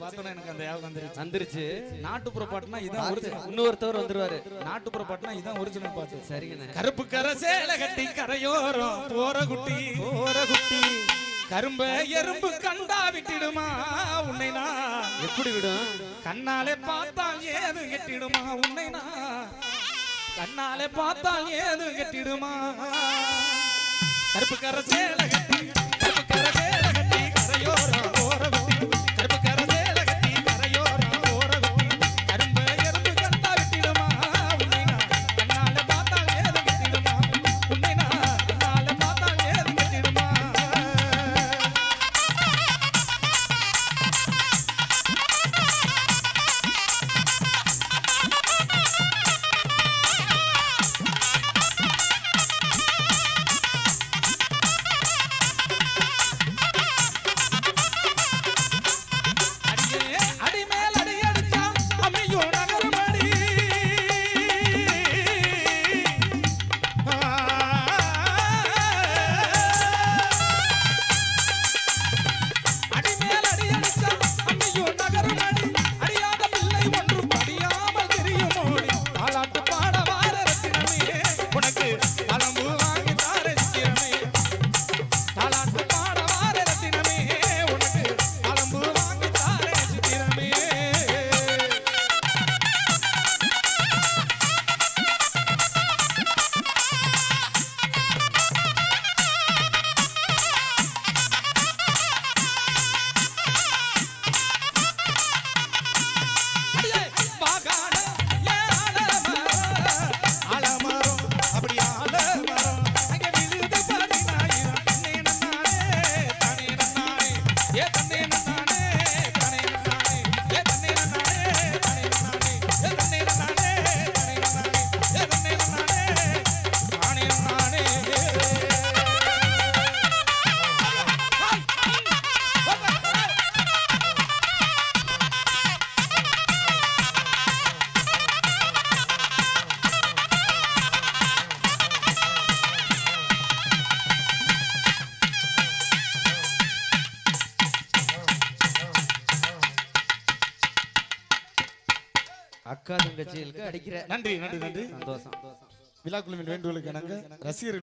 பார்த்தோன்னே எனக்கு அந்த ஞாபகம் வந்துருச்சு. வந்துருச்சு. நாட்டுப்புற பாட்டுனா இதான் ஒரிஜினல் இன்னொருத்தவர் வந்துருவாரு. நாட்டுப்புற பாட்டுனா இதான் ஒரிஜினல் பாட்டு. சரிங்கண்ணே. கருப்பு கரை சேலை கட்டி கரையோரம் போற குட்டி. போற குட்டி. கரும்ப எறும்பு கண்டா விட்டிடுமா உன்னை நான். எப்படி விடும்? கண்ணாலே பார்த்தால் ஏது கெட்டிடுமா உன்னை நான். கண்ணாலே பார்த்தால் ஏது கெட்டிடுமா. கருப்பு கரை சேலை அக்கா தங்கச்சிகளுக்கு அடிக்கிற நன்றி நன்றி நன்றி. சந்தோஷம். விழா குழுவின் வேண்டுகோளுக்கு இணங்க ரசிகர்கள்